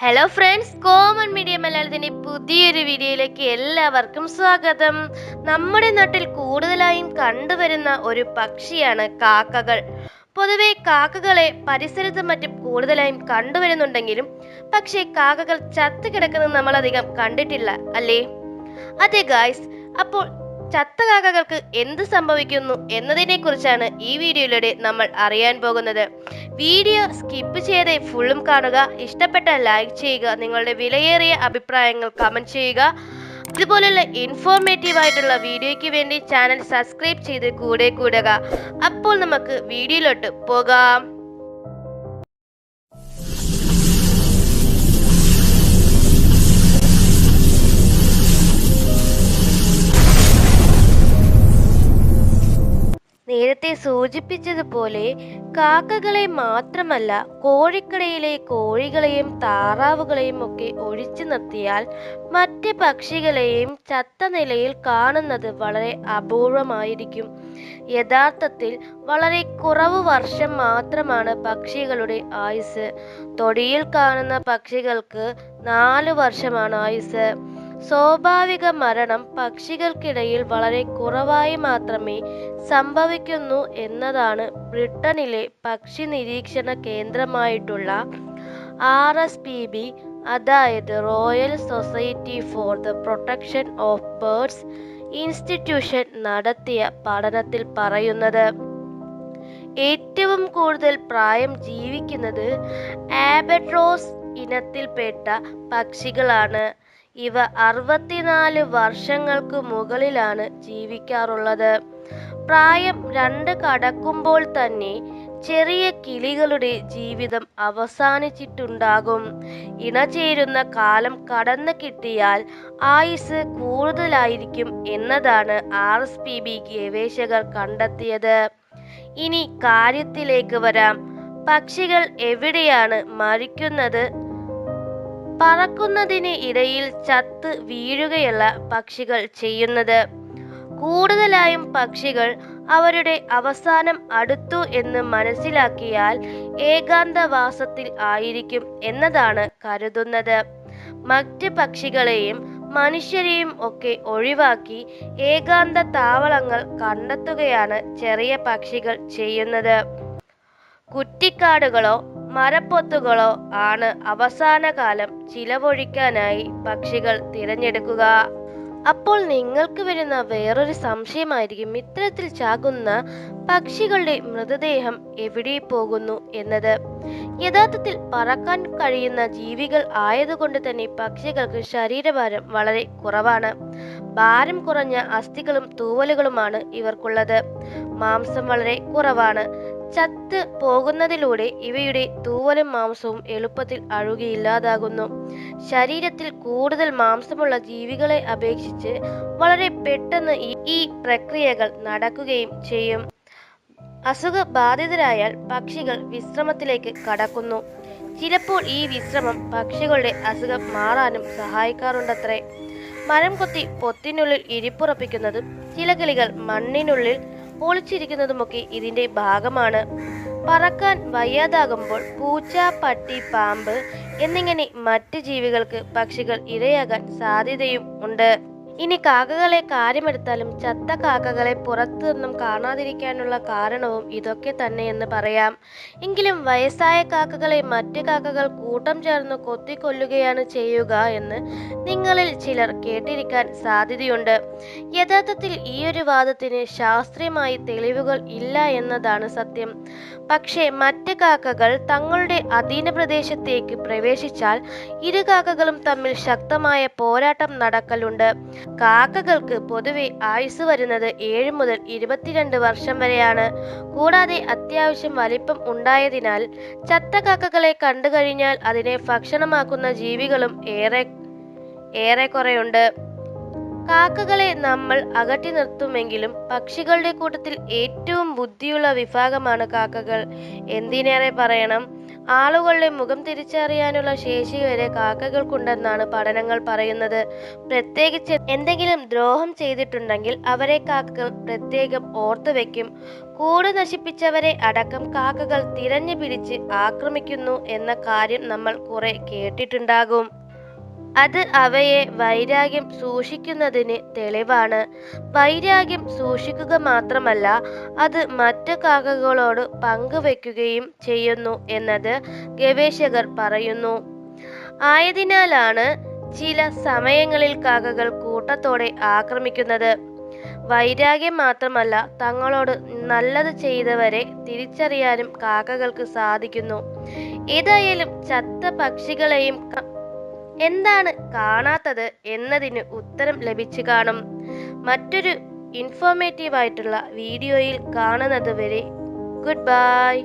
Hello friends common media മലയാളത്തിന്റെ പുതിയൊരു വീഡിയോയിലേക്ക് എല്ലാവർക്കും സ്വാഗതം. നമ്മുടെ നാട്ടിൽ കൂടുതലായും കണ്ടുവരുന്ന ഒരു പക്ഷിയാണ് കാക്കകൾ. പൊതുവെ കാക്കകളെ പരിസരത്തും മറ്റും കൂടുതലായും കണ്ടുവരുന്നുണ്ടെങ്കിലും പക്ഷേ കാക്കകൾ ചത്തു കിടക്കുന്നത് നമ്മൾ അധികം കണ്ടിട്ടില്ല അല്ലേ? അതെ ഗായ്സ് അപ്പോൾ ചത്ത കാക്കകൾക്ക് എന്ത് സംഭവിക്കുന്നു എന്നതിനെ കുറിച്ചാണ് ഈ വീഡിയോയിലൂടെ നമ്മൾ അറിയാൻ പോകുന്നത്. വീഡിയോ സ്കിപ്പ് ചെയ്യാതെ ഫുള്ളും കാണുക. ഇഷ്ടപ്പെട്ട ലൈക്ക് ചെയ്യുക. നിങ്ങളുടെ വിലയേറിയ അഭിപ്രായങ്ങൾ കമന്റ് ചെയ്യുക. ഇതുപോലുള്ള ഇൻഫോർമേറ്റീവ് ആയിട്ടുള്ള വീഡിയോയ്ക്ക് വേണ്ടി ചാനൽ സബ്സ്ക്രൈബ് ചെയ്ത് കൂടെ കൂടുക. അപ്പോൾ നമുക്ക് വീഡിയോയിലോട്ട് പോകാം. സൂചിപ്പിച്ചതുപോലെ കാക്കകളെ മാത്രമല്ല കോഴിക്കടയിലെ കോഴികളെയും താറാവുകളെയും ഒക്കെ ഒഴിച്ചു നിർത്തിയാൽ മറ്റ് പക്ഷികളെയും ചത്ത നിലയിൽ കാണുന്നത് വളരെ അപൂർവമായിരിക്കും. യഥാർത്ഥത്തിൽ വളരെ കുറവ് വർഷം മാത്രമാണ് പക്ഷികളുടെ ആയുസ് തൊടിയിൽ കാണുന്ന പക്ഷികൾക്ക് നാല് വർഷമാണ് ആയുസ് സ്വാഭാവിക മരണം പക്ഷികൾക്കിടയിൽ വളരെ കുറവായി മാത്രമേ സംഭവിക്കുന്നു എന്നതാണ് ബ്രിട്ടനിലെ പക്ഷി നിരീക്ഷണ കേന്ദ്രമായിട്ടുള്ള ആർ എസ് പി ബി അതായത് royal society for the protection of birds institution നടത്തിയ പഠനത്തിൽ പറയുന്നത്. ഏറ്റവും കൂടുതൽ പ്രായം ജീവിക്കുന്നത് ആബട്രോസ് ഇനത്തിൽപ്പെട്ട പക്ഷികളാണ്. ഇവ അറുപത്തിനാല് വർഷങ്ങൾക്ക് മുകളിലാണ് ജീവിക്കാറുള്ളത്. പ്രായം രണ്ട് കടക്കുമ്പോൾ തന്നെ ചെറിയ കിളികളുടെ ജീവിതം അവസാനിച്ചിട്ടുണ്ടാകും. ഇണചേരുന്ന കാലം കടന്നു കിട്ടിയാൽ ആയുസ് കൂടുതലായിരിക്കും എന്നതാണ് ആർ എസ് പി ബി ഗവേഷകർ കണ്ടെത്തിയത്. ഇനി കാര്യത്തിലേക്ക് വരാം. പക്ഷികൾ എവിടെയാണ് മരിക്കുന്നത് പറക്കുന്നതിന് ഇടയിൽ ചത്ത് വീഴുകയല്ല പക്ഷികൾ ചെയ്യുന്നത്. കൂടുതലായും പക്ഷികൾ അവരുടെ അവസാനം അടുത്തു എന്ന് മനസ്സിലാക്കിയാൽ ഏകാന്തവാസത്തിൽ ആയിരിക്കും എന്നതാണ് കരുതുന്നത്. മറ്റ് പക്ഷികളെയും മനുഷ്യരെയും ഒക്കെ ഒഴിവാക്കി ഏകാന്ത താവളങ്ങൾ കണ്ടെത്തുകയാണ് ചെറിയ പക്ഷികൾ ചെയ്യുന്നത്. കുറ്റിക്കാടുകളോ മരപ്പൊത്തുകളോ ആണ് അവസാന കാലം ചിലവൊഴിക്കാനായി പക്ഷികൾ തിരഞ്ഞെടുക്കുക. അപ്പോൾ നിങ്ങൾക്ക് വരുന്ന വേറൊരു സംശയമായിരിക്കും ഇത്തരത്തിൽ ചാകുന്ന പക്ഷികളുടെ മൃതദേഹം എവിടെ പോകുന്നു എന്നത്. യഥാർത്ഥത്തിൽ പറക്കാൻ കഴിയുന്ന ജീവികൾ ആയതുകൊണ്ട് തന്നെ പക്ഷികൾക്ക് ശരീരഭാരം വളരെ കുറവാണ്. ഭാരം കുറഞ്ഞ അസ്ഥികളും തൂവലുകളുമാണ് ഇവർക്കുള്ളത്. മാംസം വളരെ കുറവാണ്. ചത്ത് പോകുന്നതിലൂടെ ഇവയുടെ തൂവലും മാംസവും എളുപ്പത്തിൽ അഴുകിയില്ലാതാകുന്നു. ശരീരത്തിൽ കൂടുതൽ മാംസമുള്ള ജീവികളെ അപേക്ഷിച്ച് വളരെ പെട്ടെന്ന് ഈ പ്രക്രിയകൾ നടക്കുകയും ചെയ്യും. അസുഖബാധിതരായാൽ പക്ഷികൾ വിശ്രമത്തിലേക്ക് കടക്കുന്നു. ചിലപ്പോൾ ഈ വിശ്രമം പക്ഷികളുടെ അസുഖം മാറാനും സഹായിക്കാറുണ്ടത്രേ. മരം കൊത്തി പൊത്തിനുള്ളിൽ ഇരിപ്പുറപ്പിക്കുന്നതും ചില കിളികൾ മണ്ണിനുള്ളിൽ ഒളിച്ചിരിക്കുന്നതുമൊക്കെ ഇതിന്റെ ഭാഗമാണ്. പറക്കാൻ വയ്യാതാകുമ്പോൾ പൂച്ച പട്ടി പാമ്പ് എന്നിങ്ങനെ മറ്റ് ജീവികൾക്ക് പക്ഷികൾ ഇരയാകാൻ സാധ്യതയും ഉണ്ട്. ഇനി കാക്കകളെ കാര്യമെടുത്താലും ചത്ത കാക്കകളെ പുറത്തു നിന്നും കാണാതിരിക്കാനുള്ള കാരണവും ഇതൊക്കെ തന്നെ എന്ന് പറയാം. എങ്കിലും വയസ്സായ കാക്കകളെ മറ്റ് കാക്കകൾ കൂട്ടം ചേർന്ന് കൊത്തിക്കൊല്ലുകയാണ് ചെയ്യുക എന്ന് നിങ്ങളിൽ ചിലർ കേട്ടിരിക്കാൻ സാധ്യതയുണ്ട്. യഥാർത്ഥത്തിൽ ഈ ഒരു വാദത്തിന് ശാസ്ത്രീയമായി തെളിവുകൾ ഇല്ല എന്നതാണ് സത്യം. പക്ഷേ മറ്റ് കാക്കകൾ തങ്ങളുടെ അധീന പ്രദേശത്തേക്ക് പ്രവേശിച്ചാൽ ഇരു കാക്കകളും തമ്മിൽ ശക്തമായ പോരാട്ടം നടക്കലുണ്ട്. കാക്കകൾക്ക് പൊതുവെ ആയുസ് വരുന്നത് ഏഴ് മുതൽ ഇരുപത്തിരണ്ട് വർഷം വരെയാണ്. കൂടാതെ അത്യാവശ്യം വലിപ്പം ഉണ്ടായതിനാൽ ചത്ത കാക്കകളെ കണ്ടു കഴിഞ്ഞാൽ അതിനെ ഭക്ഷണമാക്കുന്ന ജീവികളും ഏറെ ഏറെക്കുറെയുണ്ട്. കാക്കകളെ നമ്മൾ അകറ്റി നിർത്തുമെങ്കിലും പക്ഷികളുടെ കൂട്ടത്തിൽ ഏറ്റവും ബുദ്ധിയുള്ള വിഭാഗമാണ് കാക്കകൾ. എന്തിനേറെ പറയണം? ആളുകളുടെ മുഖം തിരിച്ചറിയാനുള്ള ശേഷി വരെ കാക്കകൾക്കുണ്ടെന്നാണ് പഠനങ്ങൾ പറയുന്നത്. പ്രത്യേകിച്ച് എന്തെങ്കിലും ദ്രോഹം ചെയ്തിട്ടുണ്ടെങ്കിൽ അവരെ കാക്കകൾ പ്രത്യേകം ഓർത്തു വെക്കും. കൂട് നശിപ്പിച്ചവരെ അടക്കം കാക്കകൾ തിരഞ്ഞു പിടിച്ച് ആക്രമിക്കുന്നു എന്ന കാര്യം നമ്മൾ കുറെ കേട്ടിട്ടുണ്ടാകും. അത് അവയെ വൈരാഗ്യം സൂക്ഷിക്കുന്നതിന് തെളിവാണ്. വൈരാഗ്യം സൂക്ഷിക്കുക മാത്രമല്ല അത് മറ്റു കാക്കകളോട് പങ്കുവെക്കുകയും ചെയ്യുന്നു എന്നത് ഗവേഷകർ പറയുന്നു. ആയതിനാലാണ് ചില സമയങ്ങളിൽ കാക്കകൾ കൂട്ടത്തോടെ ആക്രമിക്കുന്നത്. വൈരാഗ്യം മാത്രമല്ല തങ്ങളോട് നല്ലത് ചെയ്തവരെ തിരിച്ചറിയാനും കാക്കകൾക്ക് സാധിക്കുന്നു. ഏതായാലും ചത്ത പക്ഷികളെയും എന്താണ് കാണാത്തത് എന്നതിന് ഉത്തരം ലഭിച്ചു കാണും. മറ്റൊരു ഇൻഫോർമേറ്റീവ് ആയിട്ടുള്ള വീഡിയോയിൽ കാണുന്നത് വരെ ഗുഡ് ബൈ